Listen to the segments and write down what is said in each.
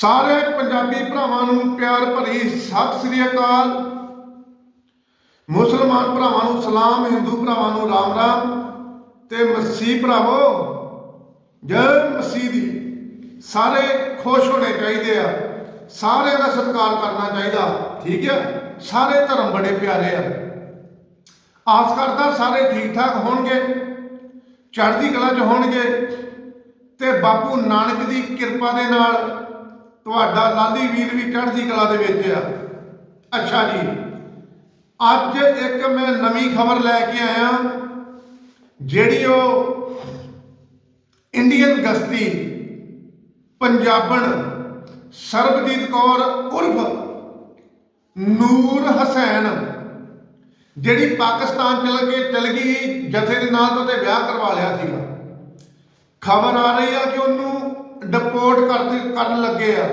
ਸਾਰੇ ਪੰਜਾਬੀ ਭਰਾਵਾਂ ਨੂੰ ਪਿਆਰ ਭਰੀ ਸਤਿ ਸ੍ਰੀ ਅਕਾਲ। ਮੁਸਲਮਾਨ ਭਰਾਵਾਂ ਨੂੰ ਸਲਾਮ, ਹਿੰਦੂ ਭਰਾਵਾਂ ਨੂੰ ਰਾਮ ਰਾਮ ਤੇ ਮਸੀਹ ਭਰਾਵੋ, ਜੈ ਮਸੀਹ ਦੀ। ਸਾਰੇ ਖੁਸ਼ ਹੋਣੇ ਚਾਹੀਦੇ ਆ। ਸਾਰਿਆਂ ਦਾ ਸਤਿਕਾਰ ਕਰਨਾ ਚਾਹੀਦਾ। ਠੀਕ ਹੈ ਸਾਰੇ ਧਰਮ ਬੜੇ ਪਿਆਰੇ ਆ। ਆਸ ਕਰਦਾ ਸਾਰੇ ਠੀਕ ਠਾਕ ਹੋਣਗੇ, ਚੜ੍ਹਦੀ ਕਲਾ 'ਚ ਹੋਣਗੇ ਤੇ ਬਾਪੂ ਨਾਨਕ ਦੀ ਕਿਰਪਾ ਦੇ ਨਾਲ ਤੁਹਾਡਾ ਲਾਲੀ ਵੀਰ ਵੀ ਚੜ੍ਹਦੀ ਕਲਾ ਦੇ ਵਿੱਚ ਆ। ਅੱਛਾ ਜੀ। ਅੱਜ ਇੱਕ ਮੈਂ ਨਵੀਂ ਖਬਰ ਲੈ ਕੇ ਆਇਆ, ਜਿਹੜੀ ਉਹ ਇੰਡੀਅਨ ਗਸਤੀ, ਪੰਜਾਬਣ ਸਰਬਜੀਤ ਕੌਰ ਉਰਫ ਨੂਰ ਹਸੈਨ, ਜਿਹੜੀ ਪਾਕਿਸਤਾਨ ਚਲ ਕੇ ਚਲ ਗਈ, ਜਥੇ ਦੇ ਨਾਲ ਉਹਦੇ ਵਿਆਹ ਕਰਵਾ ਲਿਆ ਸੀਗਾ। ਖਬਰ ਆ ਰਹੀ ਆ ਕਿ ਉਹਨੂੰ ਡਿਪੋਰਟ ਕਰ ਕਰਨ ਲੱਗੇ ਆ।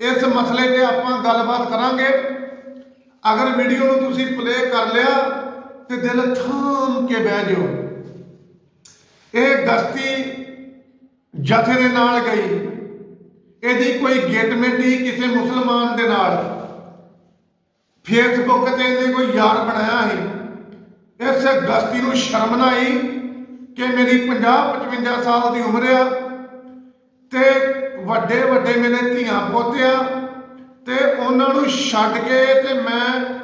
ਇਸ ਮਸਲੇ ਤੇ ਆਪਾਂ ਗੱਲਬਾਤ ਕਰਾਂਗੇ। ਅਗਰ ਵੀਡੀਓ ਨੂੰ ਤੁਸੀਂ ਪਲੇ ਕਰ ਲਿਆ ਤੇ ਦਿਲ ਥਾਮ ਕੇ ਬਹਿ ਜਾਓ। ਇਹ ਗਸਤੀ ਜਥੇ ਦੇ ਨਾਲ ਗਈ। ਇਹਦੀ ਕੋਈ ਗੇਟਮੈਂਟ ਨਹੀਂ ਕਿਸੇ ਮੁਸਲਮਾਨ ਦੇ ਨਾਲ। ਫੇਸਬੁੱਕ ਤੇ ਇਹਨੇ ਕੋਈ ਯਾਰ ਬਣਾਇਆ ਹੈ ਇਸ ਗਸਤੀ ਨੂੰ ਸ਼ਰਮ ਨਾ ਆਈ ਕਿ ਮੇਰੀ 50 55 ਸਾਲ ਦੀ ਉਮਰ ਆ। ਤੇ ਵੱਡੇ ਵੱਡੇ ਮੇਰੇ ਧੀਆਂ ਪੋਤੇ ਆ ਤੇ ਉਹਨਾਂ ਨੂੰ ਛੱਡ ਕੇ ਤੇ ਮੈਂ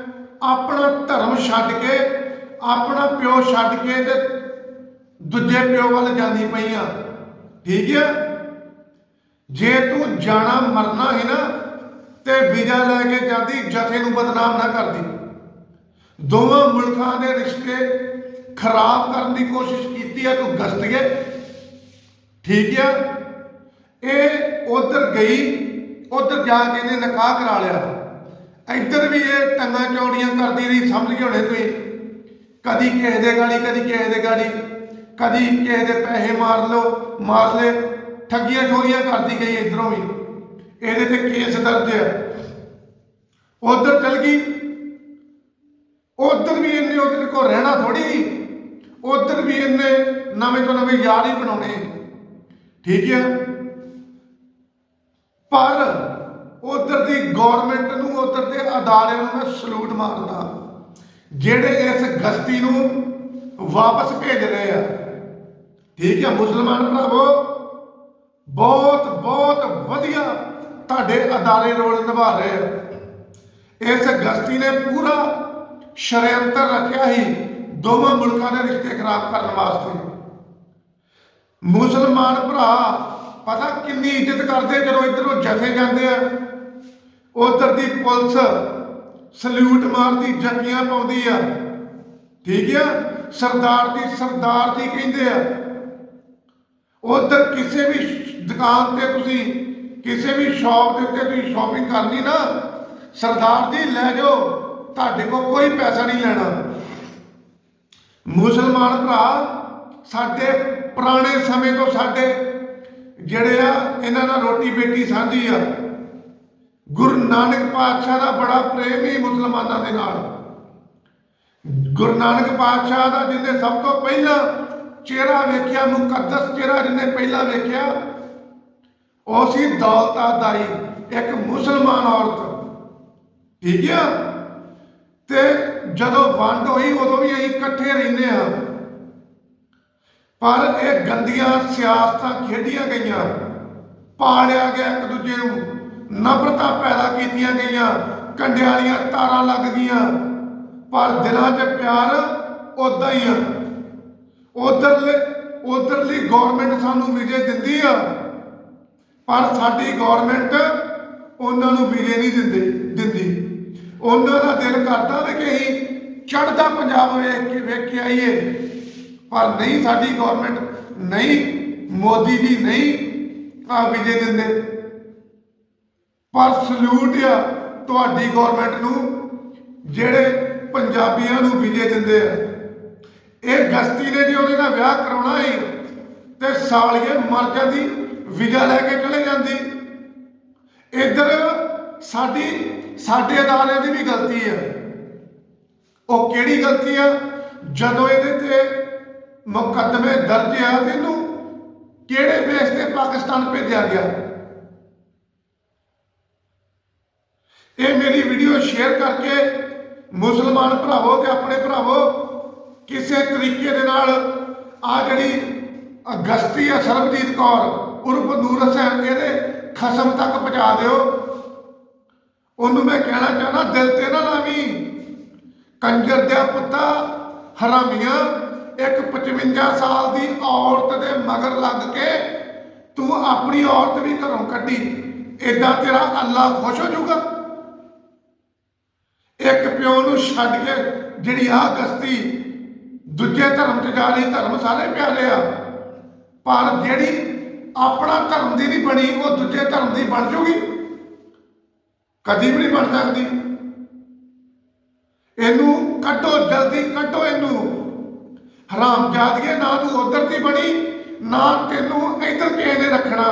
ਆਪਣਾ ਧਰਮ ਛੱਡ ਕੇ, ਆਪਣਾ ਪਿਓ ਛੱਡ ਕੇ ਤੇ ਦੂਜੇ ਪਿਓ ਵੱਲ ਜਾਂਦੀ ਪਈ ਆ ਠੀਕ ਹੈ? ਜੇ ਤੂੰ ਜਾਣਾ ਮਰਨਾ ਹੈ ਨਾ ਤੇ ਵੀਜ਼ਾ ਲੈ ਕੇ ਜਾਂਦੀ, ਜਥੇ ਨੂੰ ਬਦਨਾਮ ਨਾ ਕਰਦੀ। ਦੋਵਾਂ ਮੁਲਕਾਂ ਦੇ ਰਿਸ਼ਤੇ ਖਰਾਬ ਕਰਨ ਦੀ ਕੋਸ਼ਿਸ਼ ਕੀਤੀ ਹੈ ਤੂੰ ਗਸਤੀਏ ਠੀਕ ਹੈ? ਇਹ ਉਧਰ ਗਈ, ਉਧਰ ਜਾ ਕੇ ਇਹਨੇ ਨਿਕਾਹ ਕਰਾ ਲਿਆ। ਇੱਧਰ ਵੀ ਇਹ ਟੰਗਾਂ ਚੌੜੀਆਂ ਕਰਦੀ ਰਹੀ, ਸਮਝ ਗਏ ਹੋਣੇ ਤੁਸੀਂ? ਕਦੀ ਕਿਸੇ ਦੇ ਗਾੜੀ, ਕਦੀ ਕਿਸੇ ਦੇ ਗਾੜੀ, ਕਦੀ ਕਿਸੇ ਦੇ ਪੈਸੇ ਮਾਰ ਲਓ, ਮਾਰ ਲੈ ਠੱਗੀਆਂ ਠੋਰੀਆਂ ਕਰਦੀ ਗਈ ਇਧਰੋਂ ਵੀ। ਇਹਦੇ ਤੇ ਕੇਸ ਦਰਜ ਹੈ ਉਧਰ ਚਲ ਗਈ। ਉਧਰ ਵੀ ਇਹਨੇ ਉਹਦੇ ਕੋਲ ਰਹਿਣਾ ਥੋੜੀ ਉਧਰ ਵੀ ਇਹਨੇ ਨਵੇਂ ਤੋਂ ਨਵੇਂ ਯਾਰ ਹੀ ਬਣਾਉਣੇ। ਠੀਕ ਹੈ ਪਰ ਉਧਰ ਦੀ ਗਵਰਨਮੈਂਟ ਨੂੰ, ਉਧਰ ਦੇ ਅਦਾਰੇ ਨੂੰ ਮੈਂ ਸਲੂਟ ਮਾਰਦਾ। ਜਿਹੜੇ ਇਸ ਗਸਤੀ ਨੂੰ ਵਾਪਸ ਭੇਜ ਰਹੇ ਆ। ਠੀਕ ਹੈ ਮੁਸਲਮਾਨ ਭਰਾਵੋ? ਬਹੁਤ ਬਹੁਤ ਵਧੀਆ ਤੁਹਾਡੇ ਅਦਾਰੇ ਰੋਲ ਨਿਭਾ ਰਹੇ ਆ। ਇਸ ਗਸਤੀ ਨੇ ਪੂਰਾ ਸ਼ਰਯੰਤਰ ਰੱਖਿਆ ਹੀ ਦੋਵਾਂ ਮੁਲਕਾਂ ਦੇ ਰਿਸ਼ਤੇ ਖਰਾਬ ਕਰਨ ਵਾਸਤੇ। ਮੁਸਲਮਾਨ ਭਰਾ ਪਤਾ ਕਿੰਨੀ ਇੱਜ਼ਤ ਕਰਦੇ ਜਦੋਂ ਇਧਰੋਂ ਜਥੇ ਜਾਂਦੇ ਆ। ਉਧਰ ਦੀ ਪੁਲਿਸ ਸਲੂਟ ਮਾਰਦੀ, ਜੱਕੀਆਂ ਪਾਉਂਦੀ ਆ। ਠੀਕ ਆ? ਸਰਦਾਰ ਦੀ ਸਰਦਾਰ ਦੀ ਕਹਿੰਦੇ ਆ, ਉਧਰ ਕਿਸੇ ਵੀ ਦੁਕਾਨ ਤੇ ਤੁਸੀਂ, ਕਿਸੇ ਵੀ ਸ਼ਾਪ ਦੇ ਉੱਤੇ ਤੁਸੀਂ ਸ਼ਾਪਿੰਗ ਕਰਨੀ ਨਾ, ਸਰਦਾਰ ਦੀ ਲੈ ਜਾਓ, ਤੁਹਾਡੇ ਕੋਲ ਕੋਈ ਪੈਸਾ ਨਹੀਂ ਲੈਣਾ। ਮੁਸਲਮਾਨ ਭਰਾ, ਸਾਡੇ ਪੁਰਾਣੇ ਸਮੇਂ ਤੋਂ ਸਾਡੇ ਜਿਹੜੇ ਆ, ਇਹਨਾਂ ਨਾਲ ਰੋਟੀ ਬੇਟੀ ਸਾਂਝੀ ਆ। ਗੁਰੂ ਨਾਨਕ ਪਾਤਸ਼ਾਹ ਦਾ ਬੜਾ ਪ੍ਰੇਮ ਹੀ ਮੁਸਲਮਾਨਾਂ ਦੇ ਨਾਲ। ਗੁਰੂ ਨਾਨਕ ਪਾਤਸ਼ਾਹ ਦਾ ਜਿਹਨੇ ਸਭ ਤੋਂ ਪਹਿਲਾਂ ਚਿਹਰਾ ਵੇਖਿਆ, ਮੁਕੱਦਸ ਚਿਹਰਾ ਜਿਹਨੇ ਪਹਿਲਾਂ ਵੇਖਿਆ, ਉਹ ਸੀ ਦੌਲਤਾ ਦਾਈ ਇੱਕ ਮੁਸਲਮਾਨ ਔਰਤ। ਠੀਕ ਆ? ਤੇ ਜਦੋਂ ਵੰਡ ਹੋਈ, ਉਦੋਂ ਵੀ ਅਸੀਂ ਇਕੱਠੇ ਰਹਿੰਦੇ ਆ ਪਰ ਇਹ ਗੰਦੀਆਂ ਸਿਆਸਤਾਂ ਖੇਡੀਆਂ ਗਈਆਂ। ਪਾਲਿਆ ਗਿਆ ਇੱਕ ਦੂਜੇ ਨੂੰ। ਨਫ਼ਰਤਾਂ ਪੈਦਾ ਕੀਤੀਆਂ ਗਈਆਂ। ਕੰਡਿਆਂ ਵਾਲੀਆਂ ਤਾਰਾਂ ਲੱਗ ਗਈਆਂ। ਪਰ ਦਿਲਾਂ 'ਚ ਪਿਆਰ ਉਦਾਂ ਹੀ ਆ। ਉਧਰਲੇ, ਉਧਰਲੀ ਗਵਰਨਮੈਂਟ ਸਾਨੂੰ ਵੀਜ਼ੇ ਦਿੰਦੀ ਆ। ਪਰ ਸਾਡੀ ਗਵਰਨਮੈਂਟ ਉਹਨਾਂ ਨੂੰ ਵੀਜ਼ੇ ਨਹੀਂ ਦਿੰਦੇ, ਦਿੰਦੀ। ਉਹਨਾਂ ਦਾ ਦਿਲ ਕਰਦਾ ਵੀ ਕਿ ਅਸੀਂ ਚੜ੍ਹਦਾ ਪੰਜਾਬ ਵੇਖ ਕੇ ਵੇਖ ਕੇ ਆਈਏ। ਪਰ ਨਹੀਂ ਸਾਡੀ ਗਵਰਨਮੈਂਟ ਨਹੀਂ ਮੋਦੀ ਜੀ ਨਹੀਂ ਆ ਵਿਜੇ ਦਿੰਦੇ। ਪਰ ਸਲੂਟ ਆ ਤੁਹਾਡੀ ਗਵਰਨਮੈਂਟ ਨੂੰ, ਜਿਹੜੇ ਪੰਜਾਬੀਆਂ ਨੂੰ ਵਿਜੇ ਦਿੰਦੇ ਆ। ਇਹ ਗਸਤੀ ਨੇ ਜੇ ਉਹਦੇ ਨਾਲ ਵਿਆਹ ਕਰਾਉਣਾ ਹੀ ਤੇ ਸਾਲੀਏ ਮਰ ਜਾਂਦੀ, ਵੀਜ਼ਾ ਲੈ ਕੇ ਚਲੇ ਜਾਂਦੀ। ਇੱਧਰ ਸਾਡੀ, ਸਾਡੇ ਅਦਾਰਿਆਂ ਦੀ ਵੀ ਗਲਤੀ ਹੈ ਉਹ ਕਿਹੜੀ ਗਲਤੀ ਆ? ਜਦੋਂ ਇਹਦੇ ਤੇ ਮੁਕੱਦਮੇ ਦਰਜ ਆ ਤੇ ਇਹਨੂੰ ਕਿਹੜੇ ਬੇਸ ਤੇ ਪਾਕਿਸਤਾਨ ਭੇਜਿਆ ਗਿਆ? ਇਹ ਮੇਰੀ ਵੀਡੀਓ ਸ਼ੇਅਰ ਕਰਕੇ ਮੁਸਲਮਾਨ ਭਰਾਵੋ ਤੇ ਆਪਣੇ ਭਰਾਵੋ, ਕਿਸੇ ਤਰੀਕੇ ਦੇ ਨਾਲ ਆ ਜਿਹੜੀ ਅਗਸਤੀ ਆ ਸਰਬਜੀਤ ਕੌਰ, ਉਰਫ ਨੂਰ ਹਸੈਨ, ਇਹਦੇ ਖਸਮ ਤੱਕ ਪਹੁੰਚਾ ਦਿਓ। ਉਹਨੂੰ ਮੈਂ ਕਹਿਣਾ ਚਾਹਣਾ ਦਿਲ ਤੇ ਨਾ ਲਾਵੀਂ। ਕੰਜਰ ਦਿਆ ਪੁੱਤਾ, ਹਰਾਮੀਆਂ ਇੱਕ 55 ਸਾਲ ਦੀ ਔਰਤ ਦੇ ਮਗਰ ਲੱਗ ਕੇ ਤੂੰ ਆਪਣੀ ਔਰਤ ਵੀ ਘਰੋਂ ਕੱਢੀ। ਏਦਾਂ ਤੇਰਾ ਅੱਲਾ ਖੁਸ਼ ਹੋ ਜਾਊਗਾ? ਇੱਕ ਪਿਓ ਨੂੰ ਛੱਡ ਕੇ ਜਿਹੜੀ ਆ ਗਸਤੀ ਦੂਜੇ ਧਰਮ ਚ ਜਾ ਰਹੀ, ਧਰਮ ਸਾਰੇ ਪਿਆਰੇ ਆ। ਪਰ ਜਿਹੜੀ ਆਪਣਾ ਧਰਮ ਦੀ ਨਹੀਂ ਬਣੀ, ਉਹ ਦੂਜੇ ਧਰਮ ਦੀ ਬਣ ਜੂਗੀ ਕਦੀ ਵੀ ਨਹੀਂ ਬਣ ਸਕਦੀ। ਇਹਨੂੰ ਕੱਢੋ, ਜਲਦੀ ਕੱਢੋ। ਇਹਨੂੰ ਜਾਦਗੇ ਨਾ ਤੂੰ ਉਧਰ ਦੀ ਬਣੀ, ਨਾ ਤੈਨੂੰ ਇਧਰ ਕਿਸੇ ਨੇ ਰੱਖਣਾ।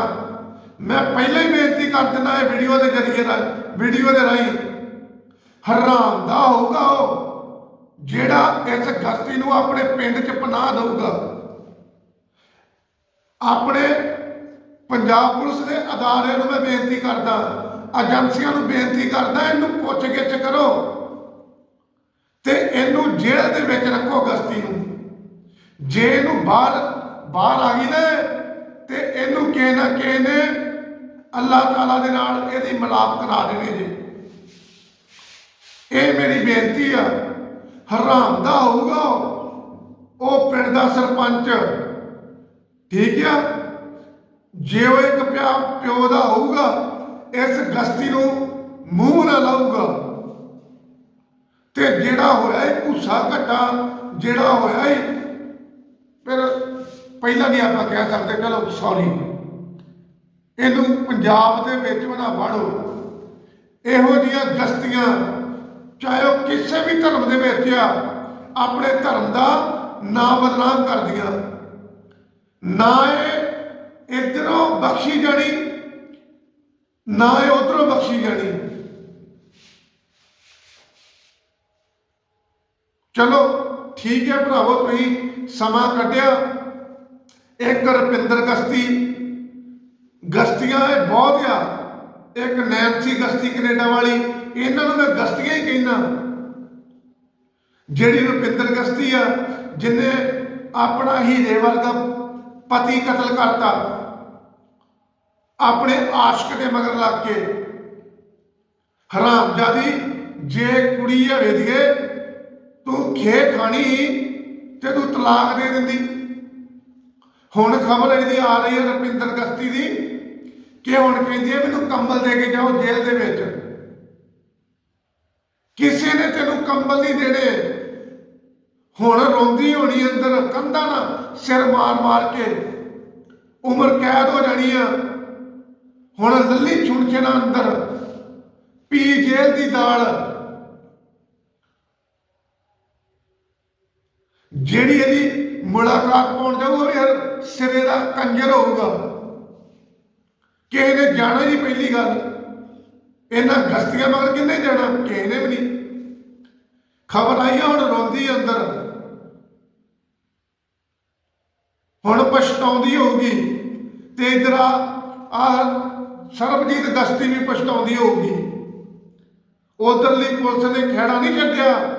ਮੈਂ ਪਹਿਲਾਂ ਹੀ ਬੇਨਤੀ ਕਰ ਦਿੰਦਾ ਇਹ ਵੀਡੀਓ ਦੇ ਜ਼ਰੀਏ ਨਾਲ ਵੀਡੀਓ ਦੇ ਰਾਹੀਂ। ਹਰਾਮ ਦਾ ਹੋਊਗਾ ਉਹ, ਜਿਹੜਾ ਇਸ ਗਸਤੀ ਨੂੰ ਆਪਣੇ ਪਿੰਡ 'ਚ ਪਨਾਹ ਦੇਊਗਾ। ਆਪਣੇ ਪੰਜਾਬ ਪੁਲਿਸ ਦੇ ਅਦਾਰੇ ਨੂੰ ਮੈਂ ਬੇਨਤੀ ਕਰਦਾ, ਏਜੰਸੀਆਂ ਨੂੰ ਬੇਨਤੀ ਕਰਦਾ, ਇਹਨੂੰ ਪੁੱਛ ਗਿੱਛ ਕਰੋ। ਤੇ ਇਹਨੂੰ ਜੇਲ੍ਹ ਦੇ ਵਿੱਚ ਰੱਖੋ ਗਸਤੀ ਨੂੰ। ਜੇ ਇਹਨੂੰ ਬਾਹਰ ਬਾਹਰ ਆ ਗਈ ਨਾ, ਤੇ ਇਹਨੂੰ ਕਿਸੇ ਨਾ ਕਿਸੇ ਨੇ ਅੱਲਾਹ ਤਾਲਾ ਦੇ ਨਾਲ ਇਹਦੀ ਮਿਲਾਪ ਕਰਾ ਦੇਣੀ ਜੀ। ਇਹ ਮੇਰੀ ਬੇਨਤੀ ਆ, ਹਰਾਮ ਦਾ ਹੋਊਗਾ ਉਹ। ਪਿੰਡ ਦਾ ਸਰਪੰਚ। ਠੀਕ ਆ? ਜੇ ਉਹ ਇੱਕ ਪਿਆ, ਪਿਓ ਦਾ ਹੋਊਗਾ, ਇਸ ਗਸਤੀ ਨੂੰ ਮੂੰਹ ਨਾ ਲਾਊਗਾ। ਤੇ ਜਿਹੜਾ ਹੋਇਆ ਇਹ ਭੂਸਾ ਘਟਾ, ਜਿਹੜਾ ਹੋਇਆ ਇਹ ਪਹਿਲਾਂ ਵੀ ਆਪਾਂ ਕਹਿ ਸਕਦੇ ਚਲੋ ਸੌਰੀ ਇਹਨੂੰ ਪੰਜਾਬ ਦੇ ਵਿੱਚ ਨਾ ਵੜੋ। ਇਹੋ ਜੀਆਂ ਗਸਤੀਆਂ ਚਾਹੇ ਉਹ ਕਿਸੇ ਵੀ ਧਰਮ ਦੇ ਵਿੱਚ ਆ, ਆਪਣੇ ਧਰਮ ਦਾ ਨਾਂ ਬਦਨਾਮ ਕਰਦੀਆਂ। ਨਾ ਇਹ ਇਧਰੋਂ ਬਖਸ਼ੀ ਜਾਣੀ, ਨਾ ਇਹ ਉਧਰੋਂ ਬਖਸ਼ੀ ਜਾਣੀ। ਚਲੋ, ਠੀਕ ਹੈ ਭਰਾਵੋ, ਤੁਸੀਂ ਸਮਾਂ ਕੱਢਿਆ। ਇੱਕ ਰੁਪਿੰਦਰ ਗਸਤੀ। ਗਸਤੀਆਂ ਇਹ ਬਹੁਤ ਆ। ਇੱਕ ਨੈਂਸੀ ਗਸਤੀ ਕੈਨੇਡਾ ਵਾਲੀ। ਇਹਨਾਂ ਨੂੰ ਮੈਂ ਗਸਤੀਆਂ ਹੀ ਕਹਿੰਦਾ। ਜਿਹੜੀ ਰੁਪਿੰਦਰ ਗਸਤੀ ਆ ਜਿਨੇ ਆਪਣਾ ਹੀਰੇ ਵਰਗਾ ਪਤੀ ਕਤਲ ਕਰਤਾ। ਆਪਣੇ ਆਸ਼ਕ ਦੇ ਮਗਰ ਲੱਗ ਕੇ। ਹਰਾਮਜ਼ਾਦੀ ਜੇ ਕੁੜੀ ਹਵੇ ਦੀਏ ਤੂੰ ਖੇ ਖਾਣੀ ਤੇ ਤੂੰ ਤਲਾਕ ਦੇ ਦਿੰਦੀ। ਹੁਣ ਖਬਰ ਇਹਦੀ ਆ ਰਹੀ ਹੈ ਰਪਿੰਦਰ ਗਸਤੀ ਦੀ ਕਿ ਹੁਣ ਕਹਿੰਦੀ ਹੈ, ਮੈਨੂੰ ਕੰਬਲ ਦੇ ਕੇ ਜਾਓ ਜੇਲ੍ਹ ਦੇ ਵਿੱਚ। ਕਿਸੇ ਨੇ ਤੈਨੂੰ ਕੰਬਲ ਨਹੀਂ ਦੇਣੇ। ਹੁਣ ਰੋਂਦੀ ਹੋਣੀ ਅੰਦਰ, ਕੰਧਾਂ ਨਾਲ ਸਿਰ ਮਾਰ ਮਾਰ ਕੇ। ਉਮਰ ਕੈਦ ਹੋ ਜਾਣੀ ਆ। ਹੁਣ ਲੱਲੀ ਛੁਣਛਣਾ ਅੰਦਰ, ਪੀ ਜੇਲ੍ਹ ਦੀ ਦਾਲ। ਜਿਹੜੀ ਇਹਦੀ ਮੁਲਾਕਾਤ ਪਾਉਣ ਜਾਊ, ਉਹ ਵੀ ਹਰ ਸਿਰੇ ਦਾ ਕੰਜਰ ਹੋਊਗਾ। ਕਿਸੇ ਨੇ ਜਾਣਾ ਹੀ ਪਹਿਲੀ ਗੱਲ। ਇਹਨਾਂ ਗਸਤੀਆਂ ਮਗਰ ਕਿੰਨੇ ਜਾਣਾ? ਕਿਸੇ ਨੇ ਵੀ ਨਹੀਂ। ਖਬਰ ਆਈ ਆ, ਹੁਣ ਰੋਂਦੀ ਅੰਦਰ। ਹੁਣ ਪਛਤਾਉਂਦੀ ਹੋਊਗੀ। ਤੇ ਇਧਰ ਆ ਸਰਬਜੀਤ ਗਸਤੀ ਵੀ ਪਛਤਾਉਂਦੀ ਹੋਊਗੀ। ਉਧਰਲੀ ਪੁਲਿਸ ਨੇ ਖੇੜਾ ਨਹੀਂ ਛੱਡਿਆ।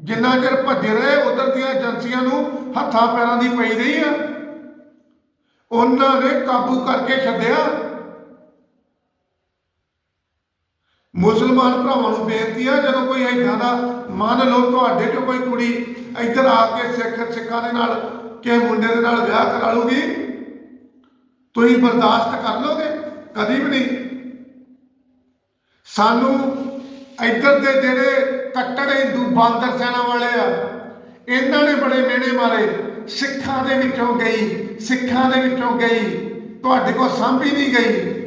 ਜਿੰਨਾ ਚਿਰ ਭੱਜੇ ਰਹੇ, ਉਧਰ ਦੀਆਂ ਏਜੰਸੀਆਂ ਨੂੰ ਹੱਥਾਂ ਪੈਰਾਂ ਦੀ ਪਈ ਰਹੀ ਆ। ਉਹਨਾਂ ਨੇ ਕਾਬੂ ਕਰਕੇ ਛੱਡਿਆ। ਮੁਸਲਮਾਨ ਭਰਾਵਾਂ ਨੂੰ ਬੇਨਤੀ ਆ, ਜਦੋਂ ਕੋਈ ਏਦਾਂ ਦਾ ਮੰਨ ਲਓ ਤੁਹਾਡੇ ਚੋਂ ਕੋਈ ਕੁੜੀ ਇੱਧਰ ਆ ਕੇ ਸਿੱਖ ਸਿੱਖਾਂ ਦੇ ਨਾਲ ਕਿ ਮੁੰਡੇ ਦੇ ਨਾਲ ਵਿਆਹ ਕਰਾ ਲੂਗੀ, ਤੁਸੀਂ ਬਰਦਾਸ਼ਤ ਕਰ ਲੋਗੇ? ਕਦੀ ਵੀ ਨਹੀਂ। ਸਾਨੂੰ ਇੱਧਰ ਦੇ ਜਿਹੜੇ ਕੱਟੜ ਹਿੰਦੂ ਬਾਂਦਰ ਸੈਨਾ ਵਾਲੇ ਆ, ਇਹਨਾਂ ਨੇ ਬੜੇ ਮਿਹਣੇ ਮਾਰੇ। ਸਿੱਖਾਂ ਦੇ ਵਿੱਚੋਂ ਗਈ, ਸਿੱਖਾਂ ਦੇ ਵਿੱਚੋਂ ਗਈ, ਤੁਹਾਡੇ ਕੋਲ ਸਾਂਭੀ ਨਹੀਂ ਗਈ।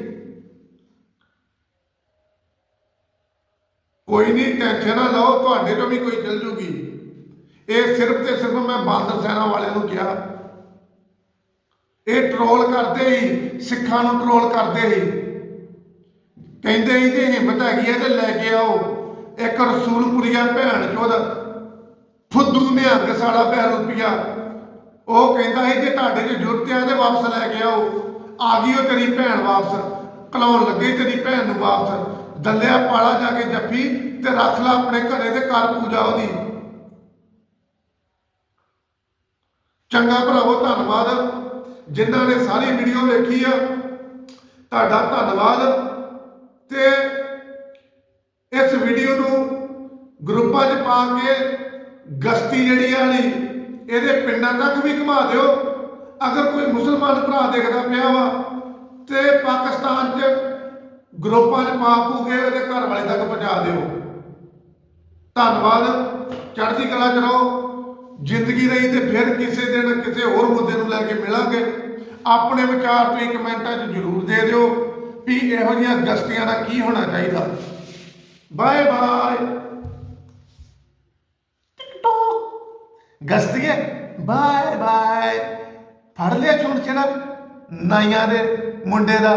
ਕੋਈ ਨਹੀਂ, ਟੈਨਸ਼ਨ ਨਾ ਲਓ, ਤੁਹਾਡੇ ਤੋਂ ਵੀ ਕੋਈ ਚੱਲ ਜੂਗੀ। ਇਹ ਸਿਰਫ ਤੇ ਸਿਰਫ ਮੈਂ ਬਾਂਦਰ ਸੈਨਾ ਵਾਲਿਆਂ ਨੂੰ ਕਿਹਾ। ਇਹ ਟਰੋਲ ਕਰਦੇ ਹੀ, ਸਿੱਖਾਂ ਨੂੰ ਟਰੋਲ ਕਰਦੇ ਹੀ। ਕਹਿੰਦੇ ਹੀ ਤੇ ਹਿੰਮਤ ਹੈਗੀ ਹੈ ਤੇ ਲੈ ਕੇ ਆਓ। ਇੱਕ ਰਸੂਲਪੁਰੀਆ ਭੈਣ ਚੋਦ, ਫੁੱਦੂ ਨਿਹੰਗ ਸਾਲਾ ਪੈ ਰੁਪਿਆ ਉਹ ਕਹਿੰਦਾ ਸੀ, ਜੇ ਤੁਹਾਡੇ 'ਚ ਜੁਰਤ ਆ ਤੇ ਵਾਪਸ ਲੈ ਕੇ ਆਓ। ਆ ਗਈ ਉਹ ਤੇਰੀ ਭੈਣ ਵਾਪਸ। ਕਲਾਉਣ ਲੱਗੇ ਤੇਰੀ ਭੈਣ ਨੂੰ ਵਾਪਸ। ਦੱਲਿਆ ਪਾਲਾ ਜਾ ਕੇ ਜੱਫੀ ਤੇ ਰੱਖ ਲਾ ਆਪਣੇ ਘਰੇ ਤੇ ਕਰ ਪੂਜਾ ਉਹਦੀ। ਚੰਗਾ ਭਰਾਵੋ, ਧੰਨਵਾਦ। ਜਿਨ੍ਹਾਂ ਨੇ ਸਾਰੀ ਵੀਡੀਓ ਵੇਖੀ ਆ, ਤੁਹਾਡਾ ਧੰਨਵਾਦ। ਤੇ ਇਸ ਵੀਡੀਓ ਨੂੰ ਗਰੁੱਪਾਂ 'ਚ ਪਾ ਕੇ ਗਸ਼ਤੀ ਜਿਹੜੀ ਆ ਨੀ ਇਹਦੇ ਪਿੰਡਾਂ ਤੱਕ ਵੀ ਘੁਮਾ ਦਿਓ। ਅਗਰ ਕੋਈ ਮੁਸਲਮਾਨ ਭਰਾ ਦੇਖਦਾ ਪਿਆ ਵਾ ਤੇ ਪਾਕਿਸਤਾਨ 'ਚ ਗਰੁੱਪਾਂ 'ਚ ਪਾ ਪੂ ਕੇ ਉਹਦੇ ਘਰ ਵਾਲੇ ਤੱਕ ਪਹੁੰਚਾ ਦਿਓ। ਧੰਨਵਾਦ। ਚੜ੍ਹਦੀ ਕਲਾ ਚ ਰਹੋ। ਜ਼ਿੰਦਗੀ ਰਹੀ ਤੇ ਫਿਰ ਕਿਸੇ ਦਿਨ ਕਿਸੇ ਹੋਰ ਮੁੱਦੇ ਨੂੰ ਲੈ ਕੇ ਮਿਲਾਂਗੇ। ਆਪਣੇ ਵਿਚਾਰ ਤੁਸੀਂ ਕਮੈਂਟਾਂ 'ਚ ਜ਼ਰੂਰ ਦੇ ਦਿਓ ਵੀ ਇਹੋ ਜਿਹੀਆਂ ਗਸਤੀਆਂ ਦਾ ਕੀ ਹੋਣਾ ਚਾਹੀਦਾ। ਬਾਏ ਬਾਏ ਗਸਤੀਏ ਬਾਏ ਬਾਏ। ਫੜ ਲਿਆ ਚੁਣ ਚਣਾ ਨਾਈਆਂ ਦੇ ਮੁੰਡੇ ਦਾ।